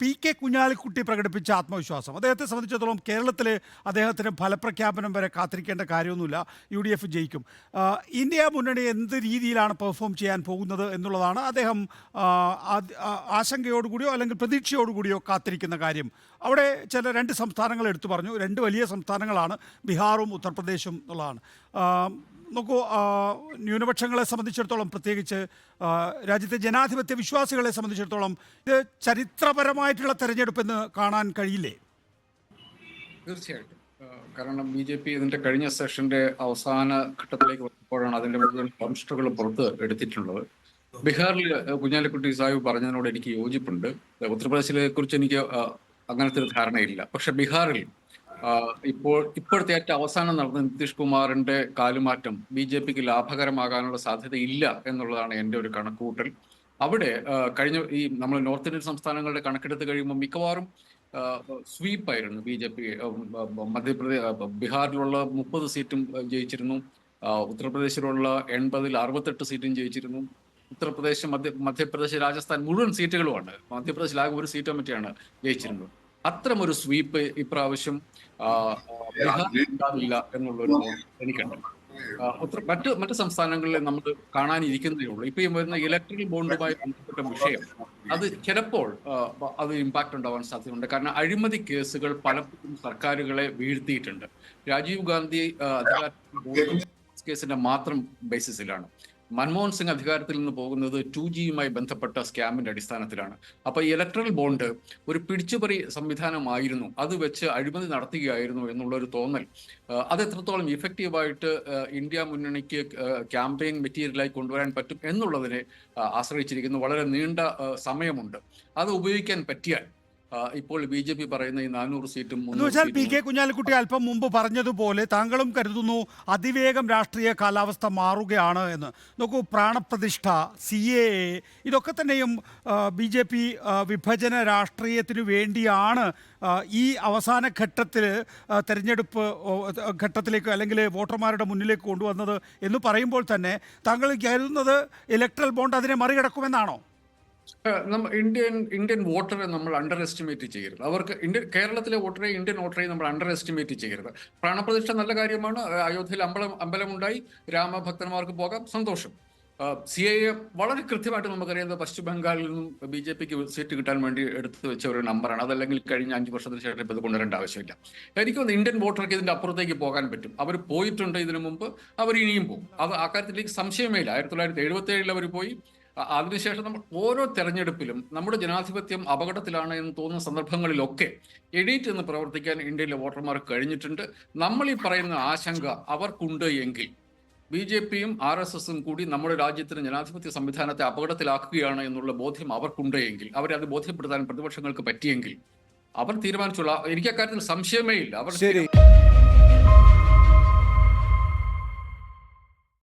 P K Kunhalikutty പ്രകടിപ്പിച്ച ആത്മവിശ്വാസം. അദ്ദേഹത്തെ സംബന്ധിച്ചിടത്തോളം കേരളത്തിൽ അദ്ദേഹത്തിന് ഫലപ്രഖ്യാപനം വരെ കാത്തിരിക്കേണ്ട കാര്യമൊന്നുമില്ല. യു ഡി എഫ് ജയിക്കും ഇന്ത്യ മുന്നണി എന്ത് രീതിയിലാണ് പെർഫോം ചെയ്യാൻ പോകുന്നത് എന്നുള്ളതാണ് അദ്ദേഹം ആശങ്കയോടുകൂടിയോ അല്ലെങ്കിൽ പ്രതീക്ഷയോടുകൂടിയോ കാത്തിരിക്കുന്ന കാര്യം. അവിടെ ചില രണ്ട് സംസ്ഥാനങ്ങൾ എടുത്തു പറഞ്ഞു. രണ്ട് വലിയ സംസ്ഥാനങ്ങളാണ് ബീഹാറും ഉത്തർപ്രദേശും എന്നുള്ളതാണ്. നോക്കൂ ന്യൂനപക്ഷങ്ങളെ സംബന്ധിച്ചിടത്തോളം പ്രത്യേകിച്ച് രാജ്യത്തെ ജനാധിപത്യ വിശ്വാസികളെ സംബന്ധിച്ചിടത്തോളം ഇത് ചരിത്രപരമായിട്ടുള്ള തെരഞ്ഞെടുപ്പെന്ന് കാണാൻ കഴിയില്ലേ? തീർച്ചയായിട്ടും. കാരണം ബി ജെ പി ഇതിന്റെ കഴിഞ്ഞ സെഷന്റെ അവസാന ഘട്ടത്തിലേക്ക് വന്നപ്പോഴാണ് അതിന്റെ മുഴുവൻ കംസ്റ്ററുകൾ പുറത്ത് എടുത്തിട്ടുള്ളത്. ബീഹാറിൽ കുഞ്ഞാലിക്കുട്ടി സാഹിബ് പറഞ്ഞതിനോട് എനിക്ക് യോജിപ്പുണ്ട്. ഉത്തർപ്രദേശിലെ കുറിച്ച് എനിക്ക് അങ്ങനത്തെ ഒരു ധാരണയില്ല. പക്ഷെ ബീഹാറിൽ ഇപ്പോൾ ഇപ്പോഴത്തെ ഏറ്റവും അവസാനം നടന്ന നിതീഷ് കുമാറിന്റെ കാലുമാറ്റം ബി ജെ പിക്ക് ലാഭകരമാകാനുള്ള സാധ്യത ഇല്ല എന്നുള്ളതാണ് എന്റെ ഒരു കണക്കുകൂട്ടൽ. അവിടെ കഴിഞ്ഞ ഈ നമ്മൾ നോർത്ത് ഇന്ത്യൻ സംസ്ഥാനങ്ങളുടെ കണക്കെടുത്ത് കഴിയുമ്പോൾ മിക്കവാറും സ്വീപ്പായിരുന്നു ബി ജെ പി മധ്യപ്രദേശ് ബീഹാറിലുള്ള മുപ്പത് സീറ്റും ജയിച്ചിരുന്നു. ഉത്തർപ്രദേശിലുള്ള എൺപതിൽ അറുപത്തെട്ട് സീറ്റും ജയിച്ചിരുന്നു. ഉത്തർപ്രദേശ് മധ്യ മധ്യപ്രദേശ് രാജസ്ഥാൻ മുഴുവൻ സീറ്റുകളുമാണ്. മധ്യപ്രദേശിൽ ആകെ ഒരു സീറ്റോ മറ്റാണ് ജയിച്ചിരുന്നത്. അത്തരം ഒരു സ്വീപ്പ് ഇപ്രാവശ്യം ഉണ്ടാവില്ല എന്നുള്ളൊരു എനിക്ക് എനിക്കുണ്ട്. മറ്റു മറ്റു സംസ്ഥാനങ്ങളിൽ നമ്മൾ കാണാനിരിക്കുന്നതേ ഉള്ളൂ. ഇപ്പൊ ഈ വരുന്ന ഇലക്ട്രിക് ബോണ്ടുമായി ബന്ധപ്പെട്ട വിഷയം അത് ചിലപ്പോൾ അത് ഇമ്പാക്ട് ഉണ്ടാവാൻ സാധ്യതയുണ്ട്. കാരണം അഴിമതി കേസുകൾ പലപ്പോഴും സർക്കാരുകളെ വീഴ്ത്തിയിട്ടുണ്ട്. രാജീവ് ഗാന്ധി കേസിന്റെ മാത്രം ബേസിസിലാണ് മൻമോഹൻ സിംഗ് അധികാരത്തിൽ നിന്ന് പോകുന്നത് ടു ജിയുമായി ബന്ധപ്പെട്ട സ്കാമിന്റെ അടിസ്ഥാനത്തിലാണ്. അപ്പൊ ഈ ഇലക്ട്രൽ ബോണ്ട് ഒരു പിടിച്ചുപറി സംവിധാനമായിരുന്നു. അത് വെച്ച് അഴിമതി നടത്തുകയായിരുന്നു എന്നുള്ള ഒരു തോന്നൽ അത് എത്രത്തോളം ഇഫക്റ്റീവായിട്ട് ഇന്ത്യ മുന്നണിക്ക് ക്യാമ്പയിൻ മെറ്റീരിയലായി കൊണ്ടുവരാൻ പറ്റും എന്നുള്ളതിനെ ആശ്രയിച്ചിരിക്കുന്നു. വളരെ നീണ്ട സമയമുണ്ട്. അത് ഉപയോഗിക്കാൻ പറ്റിയാൽ ഇപ്പോൾ ബി ജെ പി പറയുന്ന ഈ നാനൂറ് സീറ്റും വെച്ചാൽ പി കെ കുഞ്ഞാലിക്കുട്ടി അല്പം മുമ്പ് പറഞ്ഞതുപോലെ താങ്കളും കരുതുന്നു അതിവേഗം രാഷ്ട്രീയ കാലാവസ്ഥ മാറുകയാണ് എന്ന്. നോക്കൂ പ്രാണപ്രതിഷ്ഠ സി എ ഇതൊക്കെ തന്നെയും ബി ജെ പി വിഭജന രാഷ്ട്രീയത്തിനു വേണ്ടിയാണ് ഈ അവസാന ഘട്ടത്തിൽ തെരഞ്ഞെടുപ്പ് ഘട്ടത്തിലേക്ക് അല്ലെങ്കിൽ വോട്ടർമാരുടെ മുന്നിലേക്ക് കൊണ്ടുവന്നത് എന്ന് പറയുമ്പോൾ തന്നെ താങ്കൾ കരുതുന്നത് ഇലക്ട്രൽ ബോണ്ട് അതിനെ മറികടക്കുമെന്നാണോ? ഏഹ് നമ്മ ഇന്ത്യൻ ഇന്ത്യൻ വോട്ടറെ നമ്മൾ അണ്ടർ എസ്റ്റിമേറ്റ് ചെയ്യരുത്. അവർക്ക് ഇന്ത്യൻ കേരളത്തിലെ വോട്ടറെ ഇന്ത്യൻ വോട്ടറെ നമ്മൾ അണ്ടർ എസ്റ്റിമേറ്റ് ചെയ്യരുത്. പ്രാണപ്രതിഷ്ഠ നല്ല കാര്യമാണ്. അയോധ്യയിൽ അമ്പലം അമ്പലമുണ്ടായി. രാമഭക്തന്മാർക്ക് പോകാം. സന്തോഷം. സി ഐ എ വളരെ കൃത്യമായിട്ട് നമുക്കറിയാം. പശ്ചിമ ബംഗാളിൽ നിന്നും ബി ജെ പിക്ക് സീറ്റ് കിട്ടാൻ വേണ്ടി എടുത്തു വെച്ച ഒരു നമ്പറാണ് അതല്ലെങ്കിൽ കഴിഞ്ഞ അഞ്ച് വർഷത്തിന് ശേഷം ഇപ്പോൾ ഇത് കൊണ്ടുവരേണ്ട ആവശ്യമില്ല. എനിക്ക് തോന്നുന്നു ഇന്ത്യൻ വോട്ടർക്ക് ഇതിന്റെ അപ്പുറത്തേക്ക് പോകാൻ പറ്റും. അവർ പോയിട്ടുണ്ട് ഇതിനു മുമ്പ്. അവർ ഇനിയും പോകും. അത് ആ കാര്യത്തിലേക്ക് സംശയമേ ഇല്ല. ആയിരത്തി തൊള്ളായിരത്തി എഴുപത്തി ഏഴിൽ അവർ പോയി. അതിനുശേഷം നമ്മൾ ഓരോ തെരഞ്ഞെടുപ്പിലും നമ്മുടെ ജനാധിപത്യം അപകടത്തിലാണ് എന്ന് തോന്നുന്ന സന്ദർഭങ്ങളിലൊക്കെ എഡിറ്റ് എന്ന് പ്രവർത്തിക്കാൻ ഇന്ത്യയിലെ വോട്ടർമാർ കഴിഞ്ഞിട്ടുണ്ട്. നമ്മൾ ഈ പറയുന്ന ആശങ്ക അവർക്കുണ്ട് എങ്കിൽ ബി ജെ പിയും ആർ എസ് എസും കൂടി നമ്മുടെ രാജ്യത്തിന് ജനാധിപത്യ സംവിധാനത്തെ അപകടത്തിലാക്കുകയാണ് എന്നുള്ള ബോധ്യം അവർക്കുണ്ട് എങ്കിൽ അവരെ അത് ബോധ്യപ്പെടുത്താൻ പ്രതിപക്ഷങ്ങൾക്ക് പറ്റിയെങ്കിൽ അവർ തീരുമാനിച്ചുള്ള എനിക്ക് അക്കാര്യത്തിൽ സംശയമേ ഇല്ല. അവർ